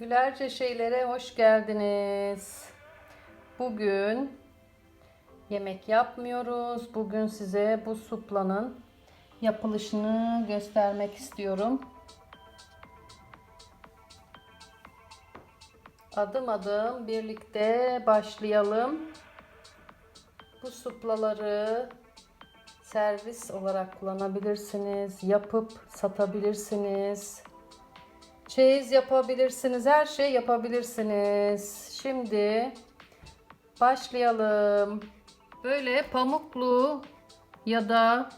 Gülerce şeylere hoş geldiniz. Bugün yemek yapmıyoruz. Bugün size bu suplanın yapılışını göstermek istiyorum. Adım adım birlikte başlayalım. Bu suplaları servis olarak kullanabilirsiniz. Yapıp satabilirsiniz. Çeyiz yapabilirsiniz. Her şey yapabilirsiniz. Şimdi başlayalım. Böyle pamuklu ya da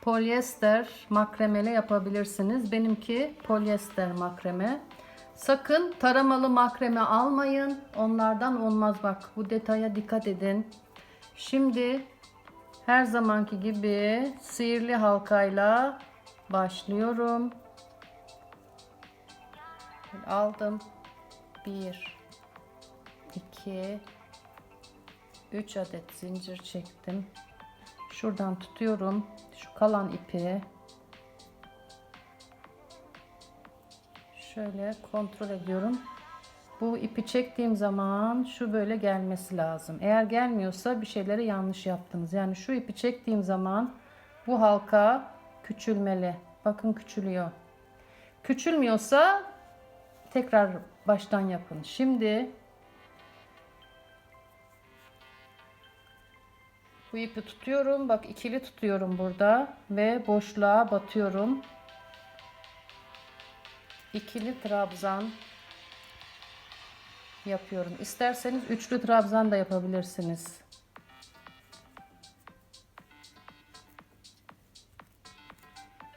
polyester makremeli yapabilirsiniz. Benimki polyester makreme. Sakın taramalı makreme almayın. Onlardan olmaz bak. Bu detaya dikkat edin. Şimdi her zamanki gibi sihirli halkayla başlıyorum. Aldım. 1 2 3 adet zincir çektim. Şuradan tutuyorum. Şu kalan ipi şöyle kontrol ediyorum. Bu ipi çektiğim zaman şu böyle gelmesi lazım. Eğer gelmiyorsa bir şeyleri yanlış yaptınız. Yani şu ipi çektiğim zaman bu halka küçülmeli. Bakın küçülüyor. Küçülmüyorsa tekrar baştan yapın. Şimdi bu ipi tutuyorum. Bak ikili tutuyorum burada ve boşluğa batıyorum. İkili trabzan yapıyorum. İsterseniz üçlü trabzan da yapabilirsiniz.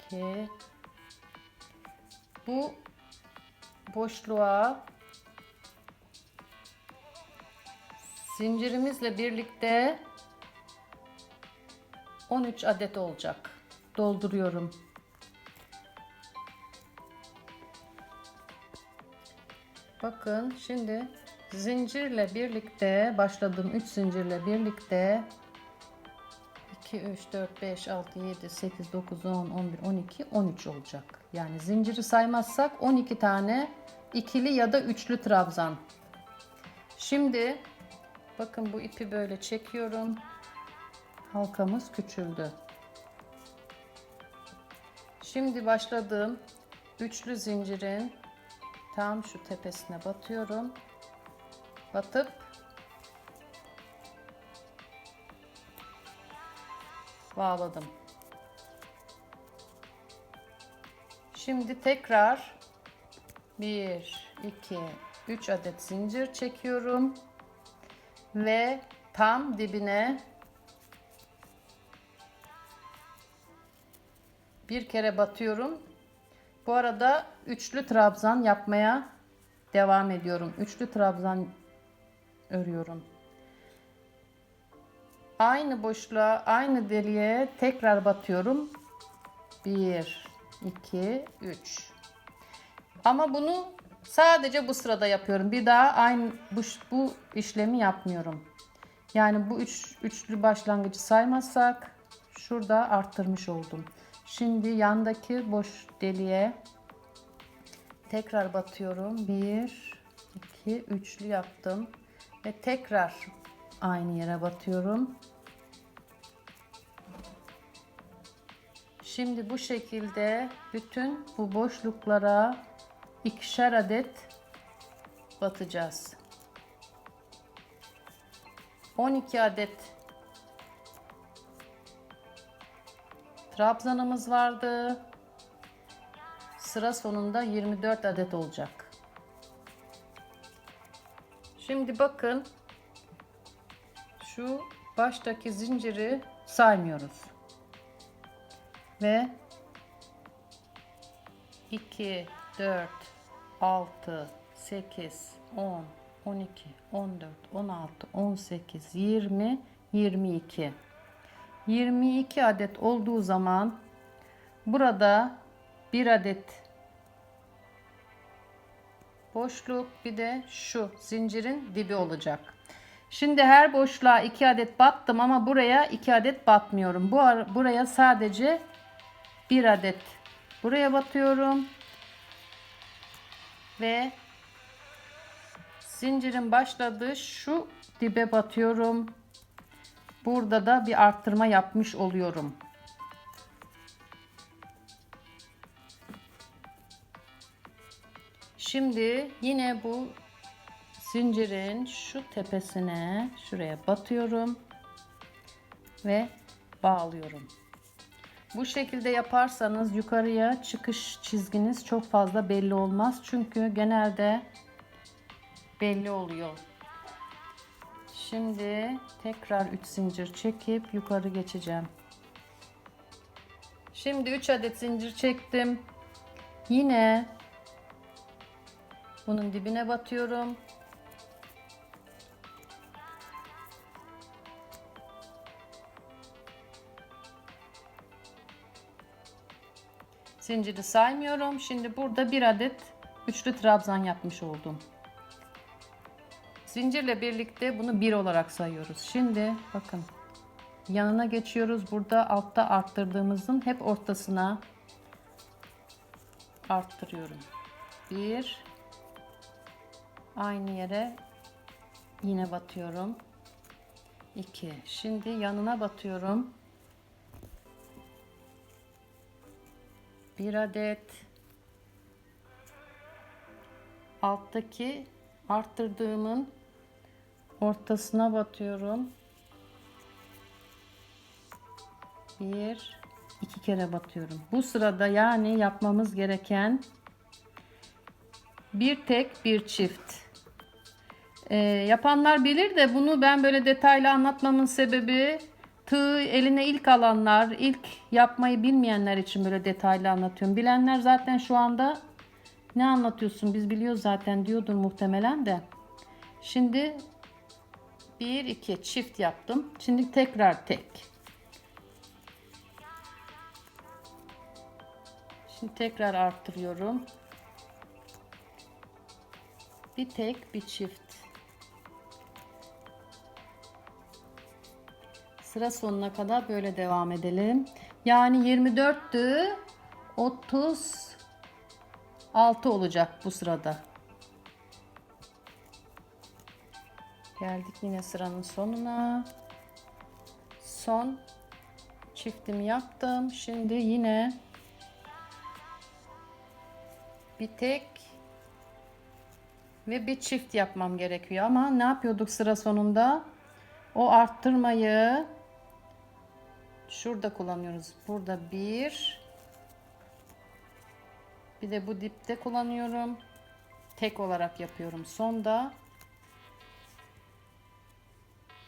İki. Bu boşluğa zincirimizle birlikte 13 adet olacak. Dolduruyorum. Bakın şimdi zincirle birlikte başladığım 3 zincirle birlikte 2 3 4 5 6 7 8 9 10 11 12 13 olacak. Yani zinciri saymazsak 12 tane ikili ya da üçlü trabzan. Şimdi bakın bu ipi böyle çekiyorum. Halkamız küçüldü. Şimdi başladığım üçlü zincirin tam şu tepesine batıyorum. Batıp bağladım. Şimdi tekrar 1 2 3 adet zincir çekiyorum ve tam dibine bir kere batıyorum. Bu arada üçlü trabzan yapmaya devam ediyorum. Üçlü trabzan örüyorum. Aynı boşluğa, aynı deliğe tekrar batıyorum. 1 2 3 Ama bunu sadece bu sırada yapıyorum. Bir daha aynı bu, bu işlemi yapmıyorum. Yani bu üç, üçlü başlangıcı saymazsak şurada arttırmış oldum. Şimdi yandaki boş deliğe tekrar batıyorum. 1 2 üçlü yaptım ve tekrar aynı yere batıyorum. Şimdi bu şekilde bütün bu boşluklara ikişer adet batacağız. 12 adet trabzanımız vardı. Sıra sonunda 24 adet olacak. Şimdi bakın şu baştaki zinciri saymıyoruz. Ve 2 4 6 8 10 12 14 16 18 20 22 22 adet olduğu zaman burada bir adet boşluk bir de şu zincirin dibi olacak. Şimdi her boşluğa 2 adet battım ama buraya 2 adet batmıyorum. Bu buraya sadece 1 adet buraya batıyorum. Ve Zincirin başladığı şu dibe batıyorum. Burada da bir arttırma yapmış oluyorum. Şimdi yine bu zincirin şu tepesine şuraya batıyorum ve bağlıyorum. Bu şekilde yaparsanız yukarıya çıkış çizginiz çok fazla belli olmaz. Çünkü genelde belli oluyor. Şimdi tekrar 3 zincir çekip yukarı geçeceğim. Şimdi 3 adet zincir çektim. Yine bunun dibine batıyorum. Zinciri saymıyorum. Şimdi burada bir adet üçlü trabzan yapmış oldum. Zincirle birlikte bunu bir olarak sayıyoruz. Şimdi bakın yanına geçiyoruz. Burada altta arttırdığımızın hep ortasına arttırıyorum. Bir aynı yere yine batıyorum. 2. Şimdi yanına batıyorum. Bir adet alttaki arttırdığımın ortasına batıyorum. Bir, iki kere batıyorum. Bu sırada yani yapmamız gereken bir tek bir çift. Ee, yapanlar bilir de bunu ben böyle detaylı anlatmamın sebebi tığ eline ilk alanlar, ilk yapmayı bilmeyenler için böyle detaylı anlatıyorum. Bilenler zaten şu anda ne anlatıyorsun biz biliyoruz zaten diyordur muhtemelen de. Şimdi 1 2 çift yaptım. Şimdi tekrar tek. Şimdi tekrar arttırıyorum. Bir tek bir çift. Sıra sonuna kadar böyle devam edelim. Yani 24'tü. 36 olacak bu sırada. Geldik yine sıranın sonuna. Son çiftimi yaptım. Şimdi yine bir tek ve bir çift yapmam gerekiyor. Ama ne yapıyorduk sıra sonunda? O arttırmayı şurada kullanıyoruz. Burada bir bir de bu dipte kullanıyorum. Tek olarak yapıyorum. Sonda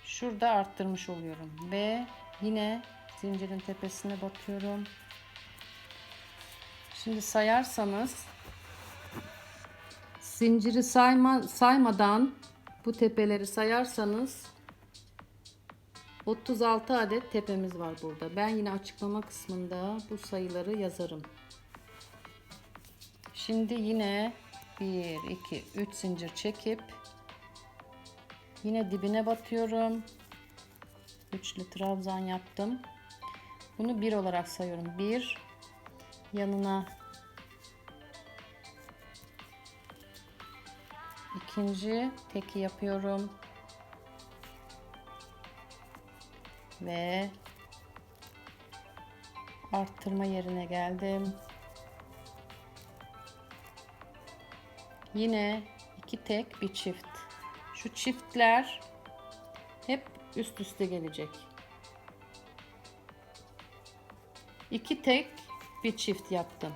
şurada arttırmış oluyorum ve yine zincirin tepesine batıyorum. Şimdi sayarsanız zinciri sayma, saymadan bu tepeleri sayarsanız 36 adet tepemiz var burada. Ben yine açıklama kısmında bu sayıları yazarım. Şimdi yine 1 2 3 zincir çekip Yine dibine batıyorum. Üçlü trabzan yaptım. Bunu bir olarak sayıyorum. Bir yanına ikinci teki yapıyorum. Ve arttırma yerine geldim. Yine iki tek bir çift. Şu çiftler hep üst üste gelecek. İki tek bir çift yaptım.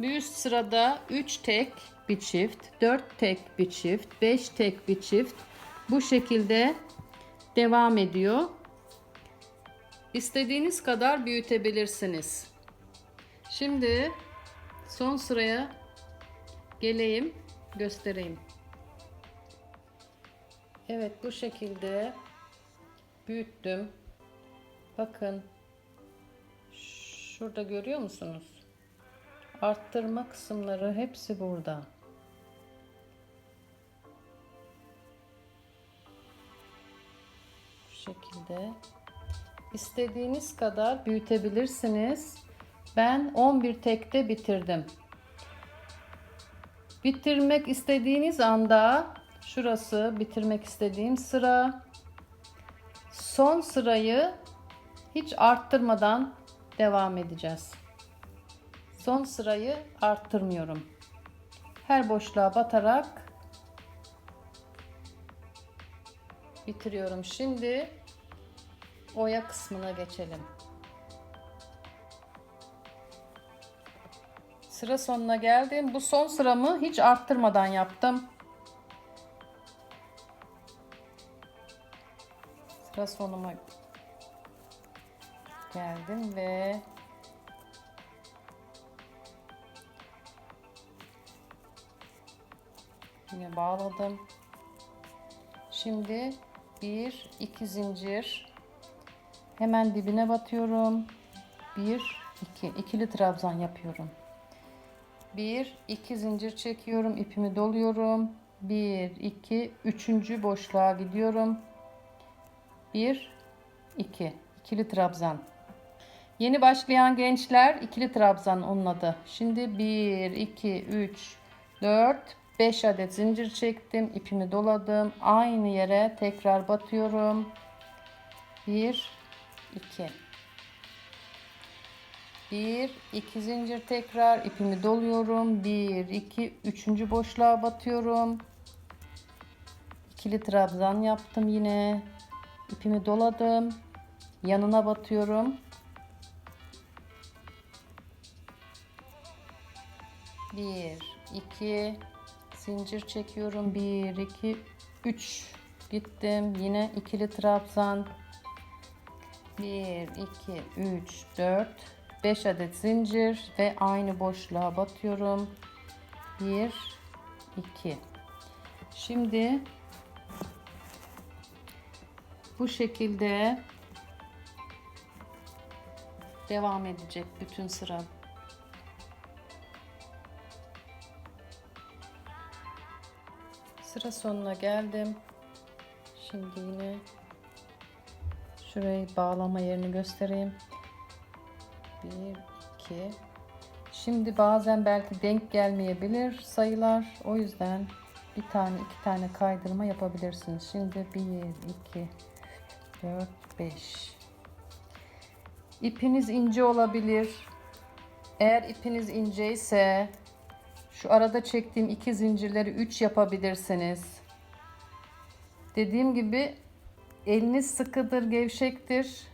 Bir üst sırada 3 tek bir çift, 4 tek bir çift, 5 tek bir çift. Bu şekilde devam ediyor. İstediğiniz kadar büyütebilirsiniz. Şimdi son sıraya geleyim, göstereyim. Evet bu şekilde büyüttüm. Bakın şurada görüyor musunuz? Arttırma kısımları hepsi burada. Bu şekilde istediğiniz kadar büyütebilirsiniz. Ben 11 tekte bitirdim. Bitirmek istediğiniz anda Şurası bitirmek istediğim sıra. Son sırayı hiç arttırmadan devam edeceğiz. Son sırayı arttırmıyorum. Her boşluğa batarak bitiriyorum. Şimdi oya kısmına geçelim. Sıra sonuna geldim. Bu son sıramı hiç arttırmadan yaptım. Sıra sonuma geldim ve yine bağladım. Şimdi bir iki zincir hemen dibine batıyorum. Bir iki ikili trabzan yapıyorum. Bir iki zincir çekiyorum, ipimi doluyorum. Bir iki üçüncü boşluğa gidiyorum. Bir iki ikili trabzan. Yeni başlayan gençler ikili trabzan onun adı. Şimdi 1, 2, 3, 4, 5 adet zincir çektim. ipimi doladım. Aynı yere tekrar batıyorum. 1, 2. 1, 2 zincir tekrar ipimi doluyorum. 1, 2, 3. boşluğa batıyorum. İkili trabzan yaptım yine. İpimi doladım. Yanına batıyorum. Bir, iki, zincir çekiyorum. Bir, iki, üç. Gittim. Yine ikili trabzan. Bir, iki, üç, dört, beş adet zincir ve aynı boşluğa batıyorum. Bir, iki. Şimdi bu şekilde devam edecek bütün sıra. Sıra sonuna geldim. Şimdi yine şurayı bağlama yerini göstereyim. 1 2 Şimdi bazen belki denk gelmeyebilir sayılar. O yüzden bir tane iki tane kaydırma yapabilirsiniz. Şimdi 1 2 4 5 İpiniz ince olabilir. Eğer ipiniz ince ise şu arada çektiğim iki zincirleri 3 yapabilirsiniz. Dediğim gibi eliniz sıkıdır, gevşektir.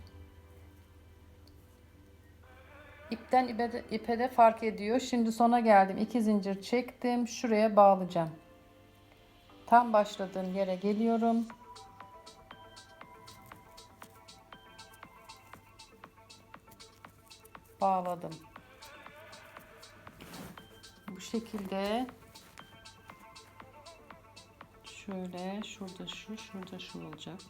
İpten ipe de, ipe de fark ediyor. Şimdi sona geldim. 2 zincir çektim. Şuraya bağlayacağım. Tam başladığım yere geliyorum. Bağladım. Bu şekilde şöyle şurada şu şurada şu olacak.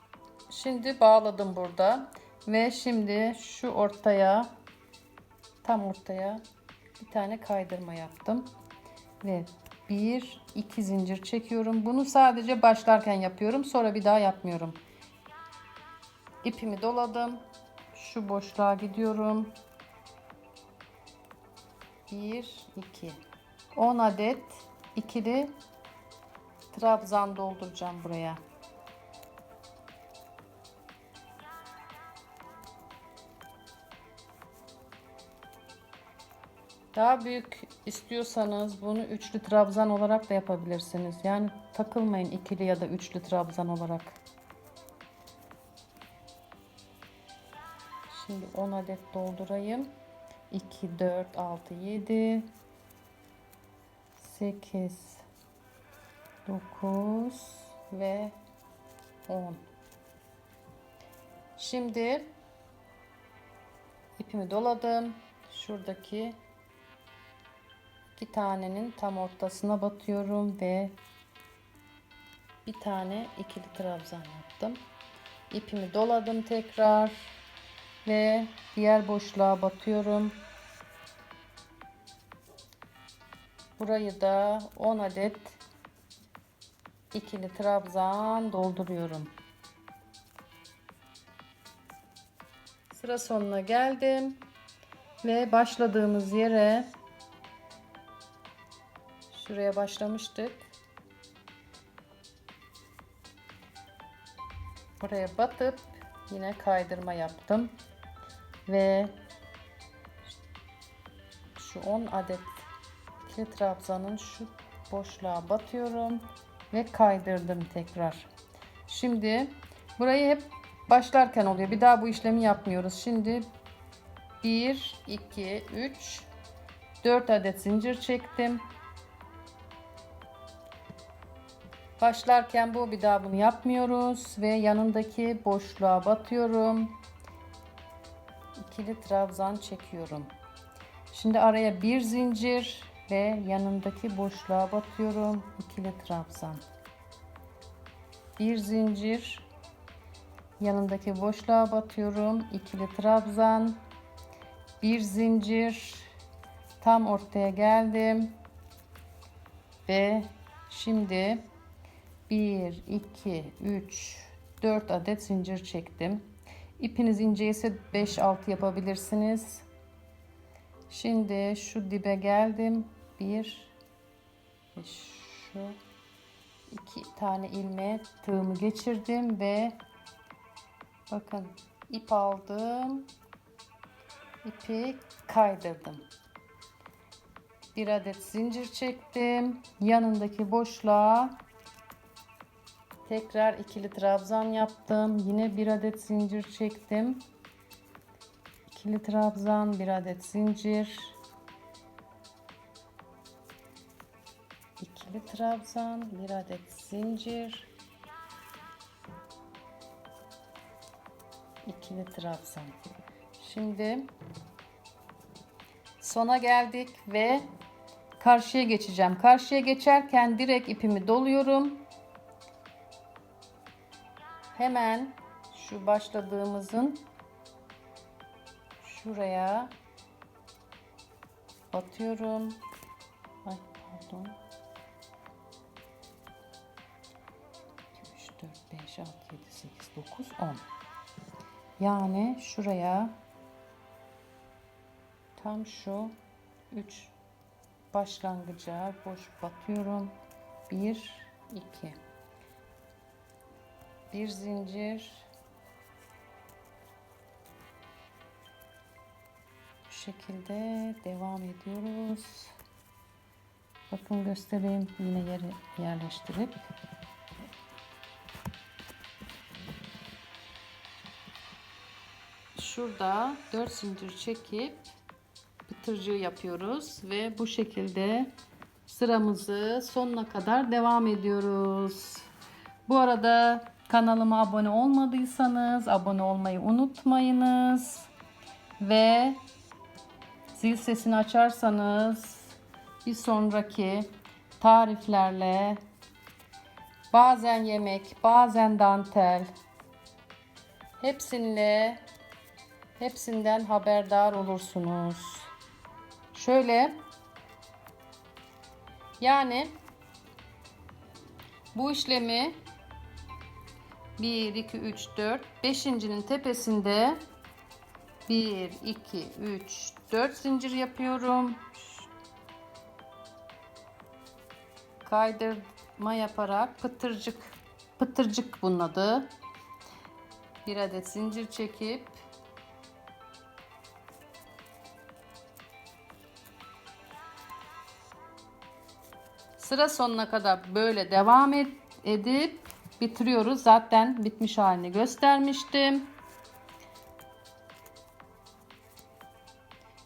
Şimdi bağladım burada ve şimdi şu ortaya tam ortaya bir tane kaydırma yaptım ve bir iki zincir çekiyorum. Bunu sadece başlarken yapıyorum. Sonra bir daha yapmıyorum. İpimi doladım. Şu boşluğa gidiyorum. 1 2 10 adet ikili trabzan dolduracağım buraya. Daha büyük istiyorsanız bunu üçlü trabzan olarak da yapabilirsiniz. Yani takılmayın ikili ya da üçlü trabzan olarak. Şimdi 10 adet doldurayım. 2, 4, 6, 7, 8, 9 ve 10. Şimdi ipimi doladım. Şuradaki iki tanenin tam ortasına batıyorum ve bir tane ikili trabzan yaptım. İpimi doladım tekrar ve diğer boşluğa batıyorum. Burayı da 10 adet ikili trabzan dolduruyorum. Sıra sonuna geldim ve başladığımız yere şuraya başlamıştık. buraya batıp yine kaydırma yaptım ve şu 10 adet ikili trabzanın şu boşluğa batıyorum ve kaydırdım tekrar. Şimdi burayı hep başlarken oluyor. Bir daha bu işlemi yapmıyoruz. Şimdi 1 2 3 4 adet zincir çektim. Başlarken bu bir daha bunu yapmıyoruz ve yanındaki boşluğa batıyorum. İkili trabzan çekiyorum. Şimdi araya bir zincir ve yanındaki boşluğa batıyorum. İkili trabzan. Bir zincir yanındaki boşluğa batıyorum. İkili trabzan. Bir zincir tam ortaya geldim. Ve şimdi 1 2 3 4 adet zincir çektim. İpiniz ince ise 5 6 yapabilirsiniz. Şimdi şu dibe geldim. 1 ve şu iki tane ilmeğe tığımı geçirdim ve bakın ip aldım. ipi kaydırdım. Bir adet zincir çektim. Yanındaki boşluğa tekrar ikili trabzan yaptım. Yine bir adet zincir çektim. İkili trabzan, bir adet zincir. İkili trabzan, bir adet zincir. İkili trabzan. Şimdi sona geldik ve karşıya geçeceğim. Karşıya geçerken direkt ipimi doluyorum. Hemen şu başladığımızın şuraya batıyorum. Ay pardon. 2, 3, 4, 5, 6, 7, 8, 9, 10. Yani şuraya tam şu 3 başlangıca boş batıyorum. 1, 2. Bir zincir. Bu şekilde devam ediyoruz. Bakın göstereyim yine yeri yerleştirip. Şurada 4 zincir çekip bitirciği yapıyoruz ve bu şekilde sıramızı sonuna kadar devam ediyoruz. Bu arada kanalıma abone olmadıysanız abone olmayı unutmayınız. Ve zil sesini açarsanız bir sonraki tariflerle bazen yemek, bazen dantel hepsinle hepsinden haberdar olursunuz. Şöyle yani bu işlemi 1 2 3 4 5.'nin tepesinde 1 2 3 4 zincir yapıyorum. Kaydırma yaparak pıtırcık pıtırcık bunun adı. Bir adet zincir çekip Sıra sonuna kadar böyle devam ed edip bitiriyoruz. Zaten bitmiş halini göstermiştim.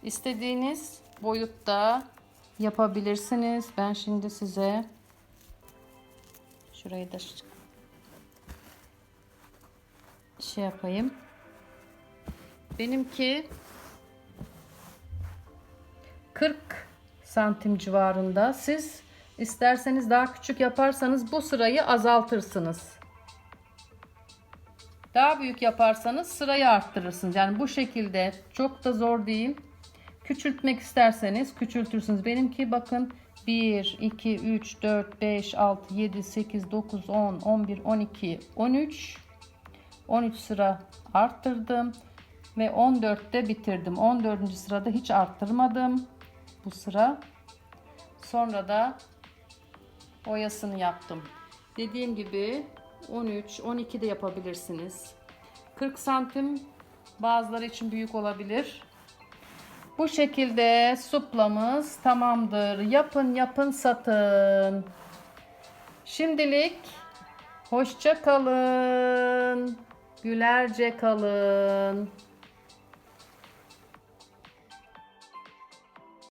İstediğiniz boyutta yapabilirsiniz. Ben şimdi size şurayı da şey yapayım. Benimki 40 santim civarında. Siz İsterseniz daha küçük yaparsanız bu sırayı azaltırsınız. Daha büyük yaparsanız sırayı arttırırsınız. Yani bu şekilde çok da zor değil. Küçültmek isterseniz küçültürsünüz. Benimki bakın 1, 2, 3, 4, 5, 6, 7, 8, 9, 10, 11, 12, 13. 13 sıra arttırdım. Ve 14'te bitirdim. 14. sırada hiç arttırmadım. Bu sıra. Sonra da oyasını yaptım. Dediğim gibi 13, 12 de yapabilirsiniz. 40 santim bazıları için büyük olabilir. Bu şekilde suplamız tamamdır. Yapın yapın satın. Şimdilik hoşça kalın. Gülerce kalın.